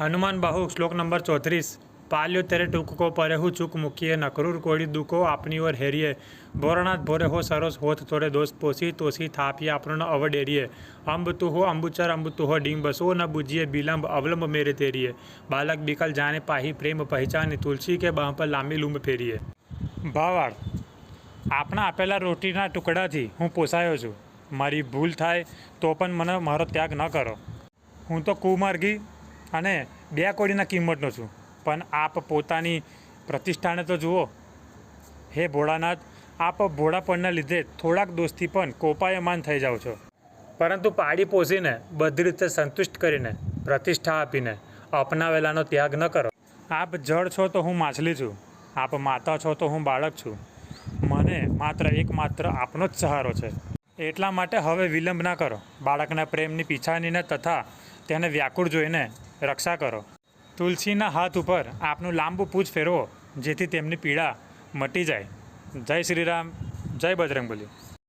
હનુમાન બાહુ, શ્લોક નંબર ચોત્રીસ. પાલ્યો તેરે ટૂંકો પરે હું ચૂક મૂકીએ નકરૂર કોડી દુકો આપની ઓર હેરીએ. ભોરણાથ ભોરે હો સરસ હોથ થોડે દોષ પોસી, તોસી થાપી આપણને અવડેરીએ. અંબ તું હો અંબુચર, અંબ તું હો ડિંબ સો ન બુજીએ બિલંબ અવલંબ મેરે તેરીએ. બાલક બિકલ જાણે પાહી પ્રેમ પહેચાની, તુલસી કે બાહ પર લાંબી લૂંબ ફેરીએ. ભાવાર્થ આપણા આપેલા રોટીના ટુકડાથી હું પોસાયો છું. મારી ભૂલ થાય તો પણ મને મારો ત્યાગ ન કરો. હું તો કુમાર્ગી અને બે કોડીના કિંમતનો છું. પણ આપ પોતાની પ્રતિષ્ઠાને તો જુઓ. હે ભોળાનાથ, આપ ભોળાપણના લીધે થોડાક દોસ્તી પણ કોપાયમાન થઈ જાઓ છો. પરંતુ પાડી પોસીને બધી રીતે સંતુષ્ટ કરીને, પ્રતિષ્ઠા આપીને, અપનાવેલાનો ત્યાગ ન કરો. આપ જળ છો તો હું માછલી છું. આપ માતા છો તો હું બાળક છું. મને માત્ર એક માત્ર આપનો જ સહારો છે. એટલા માટે હવે વિલંબ ના કરો. બાળકના પ્રેમની પીછાનીને તથા તેને વ્યાકુળ જોઈને રક્ષા કરો. તુલસીના હાથ ઉપર આપનું લાંબુ પૂછ ફેરવો, જેથી તેમની પીડા મટી જાય. જય શ્રી રામ જય બજરંગબલી.